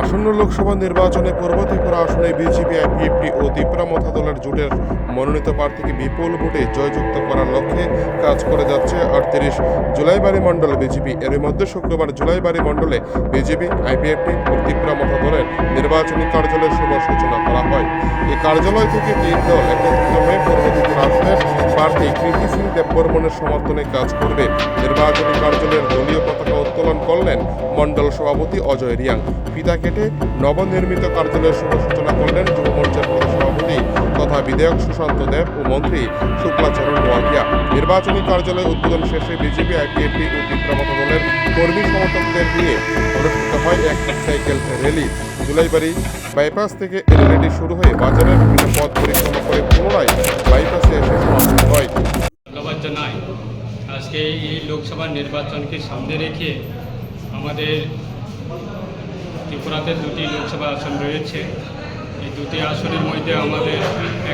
আসন্ন লোকসভা নির্বাচনে পূর্ব ত্রিপুরা আসনে বিজেপি আইপিএফটি ও ত্রিপুরা মথা দলের জোটের মনোনীত প্রার্থীকে বিপুল ভোটে জয়যুক্ত করার লক্ষ্যে কাজ করে যাচ্ছে আটত্রিশ জুলাই জুলাইবাড়ি মণ্ডল বিজেপি। এর মধ্যে শুক্রবার জুলাই জুলাইবাড়ি মণ্ডলে বিজেপি আইপিএফটি ও ত্রিপুরা মথা দলের নির্বাচনী কার্যালয়ের শুভ সূচনা করা হয়। এই কার্যালয় থেকে তিন দল একত্রিত হয়ে পূর্ব দেববর্মনের সমর্থনে কাজ করবে। নির্বাচনী কার্যালয়ের দলীয় পতাকা উত্তোলন করলেন মণ্ডল সভাপতি অজয় রিয়াং। ফিতা কেটে নবনির্মিত কার্যালয়ের শুভ সূচনা করলেন যুব মোর্চার সভাপতি তথা বিধায়ক সুশান্ত দেব ও মন্ত্রী শুক্লাচরণ ওয়াকিয়া নির্বাচনী কার্যালয় উদ্বোধন শেষে বিজেপি আইপিএফটি ও ত্রিপুরা দলের কর্মী সমর্থকদের নিয়ে অনুষ্ঠিত হয় এক সাইকেল র্যালি। জুলাইবাড়ি বাইপাস থেকে এই শুরু হয়ে বাজারের বিভিন্ন পথ আজকে এই লোকসভা নির্বাচনকে সামনে রেখে আমাদের ত্রিপুরাতে দুটি লোকসভা আসন রয়েছে। এই দুটি আসনের মধ্যে আমাদের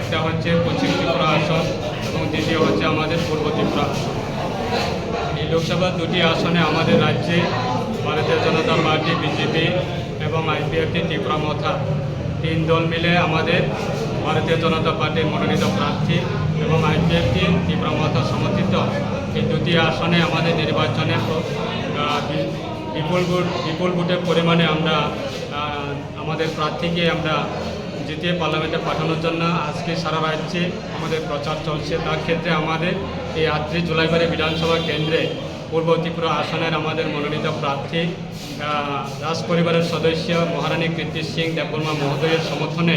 একটা হচ্ছে পশ্চিম ত্রিপুরা আসন এবং দ্বিতীয় হচ্ছে আমাদের পূর্ব ত্রিপুরা আসন। এই লোকসভা দুটি আসনে আমাদের রাজ্যে ভারতীয় জনতা পার্টি, বিজেপি এবং আইপিএফটি ত্রিপুরা মথা তিন দল মিলে আমাদের ভারতীয় জনতা পার্টির মনোনীত প্রার্থী এবং আইপিএফটি মথা সমর্থিত। এই দুটি আসনে আমাদের নির্বাচনে বিপুল ভোট, বিপুল ভোটের পরিমাণে আমরা আমাদের প্রার্থীকে আমরা জিতিয়ে পার্লামেন্টে পাঠানোর জন্য আজকে সারা রাজ্যে আমাদের প্রচার চলছে। তার ক্ষেত্রে আমাদের এই আটত্রিশ জুলাইবারে বিধানসভা কেন্দ্রে পূর্ব ত্রিপুরা আসনের আমাদের মনোনীত প্রার্থী রাজ পরিবারের সদস্য মহারানী কীর্তি সিং দেববর্মা মহোদয়ের সমর্থনে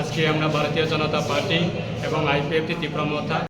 আজকে আমরা ভারতীয় জনতা পার্টি এবং আইপিএফটি ত্রিপুরা মথা